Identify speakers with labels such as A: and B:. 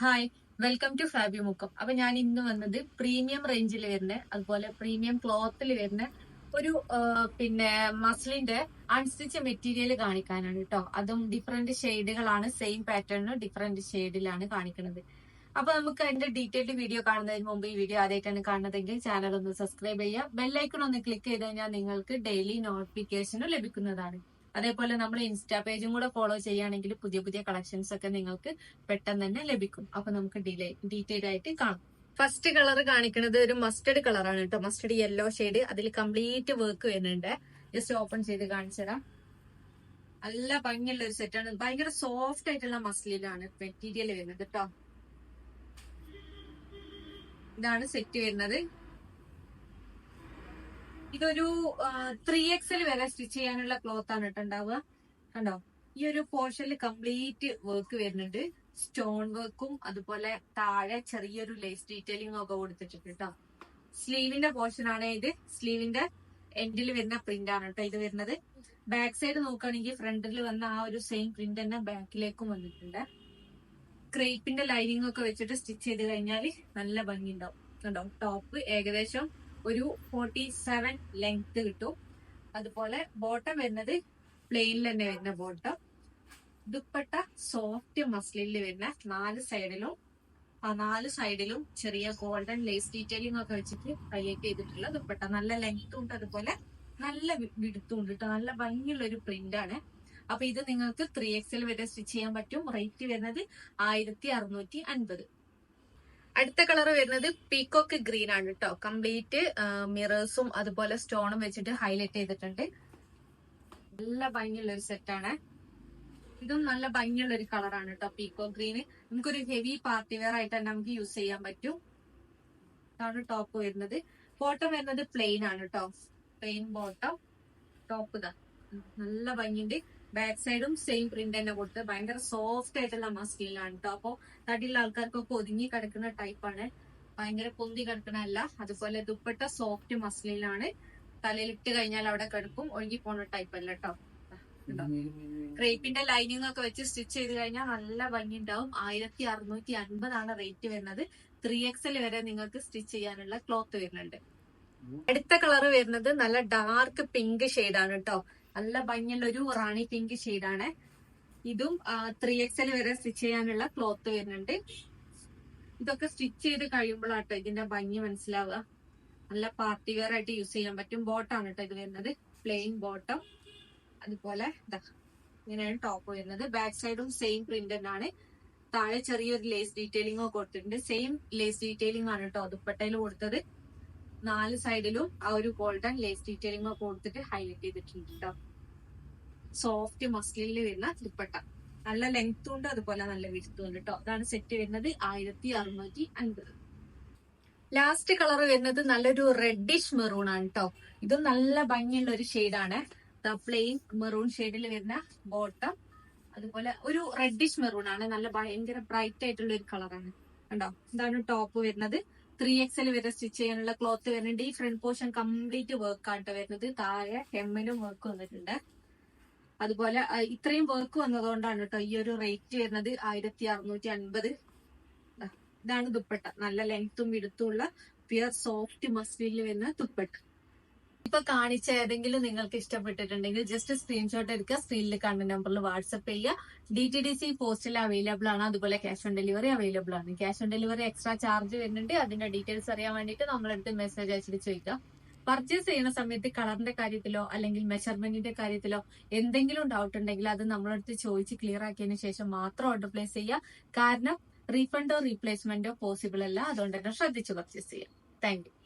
A: Hi welcome to Fabi Mukkam അപ്പൊ ഞാൻ ഇന്ന് വന്നത് പ്രീമിയം റേഞ്ചിൽ വരുന്ന അതുപോലെ പ്രീമിയം ക്ലോത്തിൽ വരുന്ന ഒരു പിന്നെ മസ്ലിന്റെ അൺസ്റ്റിച്ച് മെറ്റീരിയൽ കാണിക്കാനാണ് കേട്ടോ അതും ഡിഫറെന്റ് ഷെയ്ഡുകളാണ് സെയിം പാറ്റേണിന് ഡിഫറെന്റ് ഷെയ്ഡിലാണ് കാണിക്കുന്നത്. അപ്പൊ നമുക്ക് അതിന്റെ ഡീറ്റെയിൽഡ് വീഡിയോ കാണുന്നതിന് മുമ്പ് ഈ വീഡിയോ ആദ്യമായിട്ടാണ് കാണുന്നതെങ്കിൽ ചാനൽ ഒന്ന് സബ്സ്ക്രൈബ് ചെയ്യുക. ബെല്ലൈക്കൺ ഒന്ന് ക്ലിക്ക് ചെയ്ത് കഴിഞ്ഞാൽ നിങ്ങൾക്ക് ഡെയിലി നോട്ടിഫിക്കേഷനും ലഭിക്കുന്നതാണ്. അതേപോലെ നമ്മൾ ഇൻസ്റ്റാ പേജും കൂടെ ഫോളോ ചെയ്യുകയാണെങ്കിൽ പുതിയ പുതിയ കളക്ഷൻസ് ഒക്കെ നിങ്ങൾക്ക് പെട്ടെന്ന് തന്നെ ലഭിക്കും. അപ്പൊ നമുക്ക് ഡീറ്റെയിൽ ആയിട്ട് കാണാം. ഫസ്റ്റ് കളർ കാണിക്കുന്നത് ഒരു മസ്റ്റർഡ് കളറാണ് കേട്ടോ. മസ്റ്റേഡ് യെല്ലോ ഷെയ്ഡ് അതിൽ കംപ്ലീറ്റ് വർക്ക് വരുന്നുണ്ട്. ജസ്റ്റ് ഓപ്പൺ ചെയ്ത് കാണിച്ചു തരാം. നല്ല ഭംഗിയുള്ള ഒരു സെറ്റാണ് ഭയങ്കര സോഫ്റ്റ് ആയിട്ടുള്ള മസ്ലിലാണ് മെറ്റീരിയൽ വരുന്നത് കേട്ടോ. ഇതാണ് സെറ്റ് വരുന്നത്. ഇതൊരു ത്രീ എക്സിൽ വരെ സ്റ്റിച്ച് ചെയ്യാനുള്ള ക്ലോത്ത് ആണ് കേട്ടോ ഉണ്ടാവുക കണ്ടോ? ഈ ഒരു പോർഷനിൽ കംപ്ലീറ്റ് വർക്ക് വരുന്നുണ്ട്. സ്റ്റോൺ വർക്കും അതുപോലെ താഴെ ചെറിയൊരു ലേസ് ഡീറ്റെയിലിംഗ് ഒക്കെ കൊടുത്തിട്ടുണ്ട് കേട്ടോ സ്ലീവിന്റെ പോർഷൻ ആണ് ഇത്. സ്ലീവിന്റെ എൻഡിൽ വരുന്ന പ്രിന്റ് ആണ് കേട്ടോ ഇത് വരുന്നത്. ബാക്ക് സൈഡ് നോക്കുകയാണെങ്കിൽ ഫ്രണ്ടിൽ വന്ന ആ ഒരു സെയിം പ്രിന്റ് തന്നെ ബാക്കിലേക്കും വന്നിട്ടുണ്ട്. ക്രേപ്പിന്റെ ലൈനിങ് ഒക്കെ വെച്ചിട്ട് സ്റ്റിച്ച് ചെയ്ത് കഴിഞ്ഞാൽ നല്ല ഭംഗി ഉണ്ടാവും കണ്ടോ? ടോപ്പ് ഏകദേശം ഒരു ഫോർട്ടി സെവൻ ലെങ്ത് കിട്ടും. അതുപോലെ ബോട്ടം വരുന്നത് പ്ലെയിനിൽ തന്നെ വരുന്ന ബോട്ടം ദുപ്പട്ട സോഫ്റ്റ് മസ്ലിനിൽ വരുന്ന നാല് സൈഡിലും ആ നാല് സൈഡിലും ചെറിയ ഗോൾഡൻ ലേസ് ഡീറ്റെയിലിംഗ് ഒക്കെ വെച്ചിട്ട് ഹൈലൈറ്റ് ചെയ്തിട്ടുള്ള ദുപ്പട്ട. നല്ല ലെങ്ത് ഉണ്ട് അതുപോലെ നല്ല വിടുത്തും ഉണ്ട് നല്ല ഭംഗിയുള്ള ഒരു പ്രിന്റ് ആണ്. അപ്പൊ ഇത് നിങ്ങൾക്ക് ത്രീ എക്സിൽ വരെ സ്റ്റിച്ച് ചെയ്യാൻ പറ്റും. റേറ്റ് വരുന്നത് ആയിരത്തി അറുന്നൂറ്റി അൻപത്. അടുത്ത കളർ വരുന്നത് പീക്കോക്ക് ഗ്രീൻ ആണ് കേട്ടോ കംപ്ലീറ്റ് മിറേഴ്സും അതുപോലെ സ്റ്റോണും വെച്ചിട്ട് ഹൈലൈറ്റ് ചെയ്തിട്ടുണ്ട്. നല്ല ഭംഗിയുള്ള ഒരു സെറ്റാണ് ഇതും നല്ല ഭംഗിയുള്ള ഒരു കളറാണ് കേട്ടോ പീക്കോ ഗ്രീന് നമുക്കൊരു ഹെവി പാർട്ടി വെയർ ആയിട്ട് തന്നെ നമുക്ക് യൂസ് ചെയ്യാൻ പറ്റും. ഇതാണ് ടോപ്പ് വരുന്നത്. ബോട്ടം വരുന്നത് പ്ലെയിൻ ആണ് കേട്ടോ പ്ലെയിൻ ബോട്ടം. ടോപ്പ് ഇതാ. നല്ല ഭംഗിയുണ്ട്. ബാക്ക് സൈഡും സെയിം പ്രിന്റ് തന്നെ കൊടുത്ത് ഭയങ്കര സോഫ്റ്റ് ആയിട്ടുള്ള മസ്കിലാണ് കേട്ടോ അപ്പൊ തടിയുള്ള ആൾക്കാർക്കൊക്കെ ഒതുങ്ങി കിടക്കുന്ന ടൈപ്പാണ് ഭയങ്കര പൊന്തി കിടക്കണല്ല അതുപോലെ ദുപ്പട്ട സോഫ്റ്റ് മസ്ലിലാണ് തലയിലിട്ട് കഴിഞ്ഞാൽ അവിടെ കിടക്കും ഒഴുകി പോണ ടൈപ്പ് അല്ല കേട്ടോ ക്രേപ്പിന്റെ ലൈനിങ് ഒക്കെ വെച്ച് സ്റ്റിച്ച് ചെയ്ത് കഴിഞ്ഞാൽ നല്ല ഭംഗി ഉണ്ടാവും ആയിരത്തി അറുന്നൂറ്റി അൻപതാണ് റേറ്റ് വരുന്നത് ത്രീ എക്സൽ വരെ നിങ്ങൾക്ക് സ്റ്റിച്ച് ചെയ്യാനുള്ള ക്ലോത്ത് വരുന്നുണ്ട്. അടുത്ത കളർ വരുന്നത് നല്ല ഡാർക്ക് പിങ്ക് ഷെയ്ഡാണ് കേട്ടോ നല്ല ഭംഗിയുള്ള ഒരു റാണി പിങ്ക് ആണ് ഇതും ത്രീ എക്സൽ വരെ സ്റ്റിച്ച് ചെയ്യാനുള്ള ക്ലോത്ത് വരുന്നുണ്ട്. ഇതൊക്കെ സ്റ്റിച്ച് ചെയ്ത് കഴിയുമ്പോഴാട്ടോ ഇതിന്റെ ഭംഗി മനസ്സിലാവുക. നല്ല പാർട്ടി വെയർ ആയിട്ട് യൂസ് ചെയ്യാൻ പറ്റും. ബോട്ടാണ് കേട്ടോ ഇത് വരുന്നത്. Plain bottom. അതുപോലെ ഇങ്ങനെയാണ് ടോപ്പ് വരുന്നത്. ബാക്ക് സൈഡും സെയിം പ്രിന്റ് തന്നെയാണ് താഴെ ചെറിയൊരു ലേസ് ഡീറ്റെയിലിംഗ് കൊടുത്തിട്ടുണ്ട്. സെയിം ലേസ് ഡീറ്റെയിലിംഗ് ആണ് കേട്ടോ ദുപ്പട്ടയിൽ കൊടുത്തത്. നാല് സൈഡിലും ആ ഒരു ഗോൾഡൻ ലേസ് ഡീറ്റെയിലിംഗ് കൊടുത്തിട്ട് ഹൈലൈറ്റ് ചെയ്തിട്ടുണ്ട് കേട്ടോ സോഫ്റ്റ് മസ്ലിനിൽ വരുന്ന ദുപ്പട്ട നല്ല ലെങ്ത്തും ഉണ്ട് അതുപോലെ നല്ല വിരുത്തും ഉണ്ട് കേട്ടോ അതാണ് സെറ്റ് വരുന്നത് ആയിരത്തി അറുന്നൂറ്റി അൻപത്. ലാസ്റ്റ് കളർ വരുന്നത് നല്ലൊരു റെഡിഷ് മെറൂൺ ആണ് കേട്ടോ ഇതും നല്ല ഭംഗിയുള്ള ഒരു ഷെയ്ഡാണ് പ്ലെയിൻ മെറൂൺ ഷെയ്ഡിൽ വരുന്ന ബോട്ടം അതുപോലെ ഒരു റെഡിഷ് മെറൂൺ ആണ്. നല്ല ഭയങ്കര ബ്രൈറ്റ് ആയിട്ടുള്ള ഒരു കളറാണ് കണ്ടോ? ഇതാണ് ടോപ്പ് വരുന്നത്. ത്രീ എക്സൽ വരെ സ്റ്റിച്ച് ചെയ്യാനുള്ള ക്ലോത്ത് വരുന്നുണ്ട് ഈ ഫ്രണ്ട് പോർഷൻ കംപ്ലീറ്റ് വർക്ക് ആട്ടോ വരുന്നത്. താഴെ ഹെമ്മിനും വർക്ക് വന്നിട്ടുണ്ട്. അതുപോലെ ഇത്രയും വർക്ക് വന്നതുകൊണ്ടാണ് കേട്ടോ ഈ ഒരു റേറ്റ് വരുന്നത് ആയിരത്തി അറുന്നൂറ്റി അൻപത് ഇതാണ് ദുപ്പട്ട. നല്ല ലെങ്ത്തും വിടുത്തും ഉള്ള പ്യുർ സോഫ്റ്റ് മസ്ലിനിൽ വരുന്ന ദുപ്പട്ട. ഇപ്പൊ കാണിച്ച ഏതെങ്കിലും നിങ്ങൾക്ക് ഇഷ്ടപ്പെട്ടിട്ടുണ്ടെങ്കിൽ ജസ്റ്റ് സ്ക്രീൻഷോട്ട് എടുക്കുക. സ്ക്രീനിൽ കണ്ട നമ്പറിൽ വാട്സപ്പ് ചെയ്യുക. ഡി ടി ഡി സി പോസ്റ്റിൽ അവൈലബിൾ ആണ്. അതുപോലെ ക്യാഷ് ഓൺ ഡെലിവറി അവൈലബിൾ ആണ്. Cash on delivery extra charge വരുന്നുണ്ട്. അതിന്റെ ഡീറ്റെയിൽസ് അറിയാൻ വേണ്ടിയിട്ട് നമ്മളെടുത്ത് മെസ്സേജ് അയച്ചിട്ട് ചോദിക്കാം. പർച്ചേസ് ചെയ്യുന്ന സമയത്ത് കളറിന്റെ കാര്യത്തിലോ അല്ലെങ്കിൽ മെഷർമെന്റിന്റെ കാര്യത്തിലോ എന്തെങ്കിലും ഡൗട്ട് ഉണ്ടെങ്കിൽ അത് നമ്മളടുത്ത് ചോദിച്ച് ക്ലിയർ ആക്കിയതിനു ശേഷം മാത്രം ഓർഡർ പ്ലേസ് ചെയ്യുക. കാരണം റീഫണ്ടോ റീപ്ലേസ്മെന്റോ പോസിബിൾ അല്ല. അതുകൊണ്ട് തന്നെ ശ്രദ്ധിച്ച് പർച്ചേസ് ചെയ്യാം താങ്ക്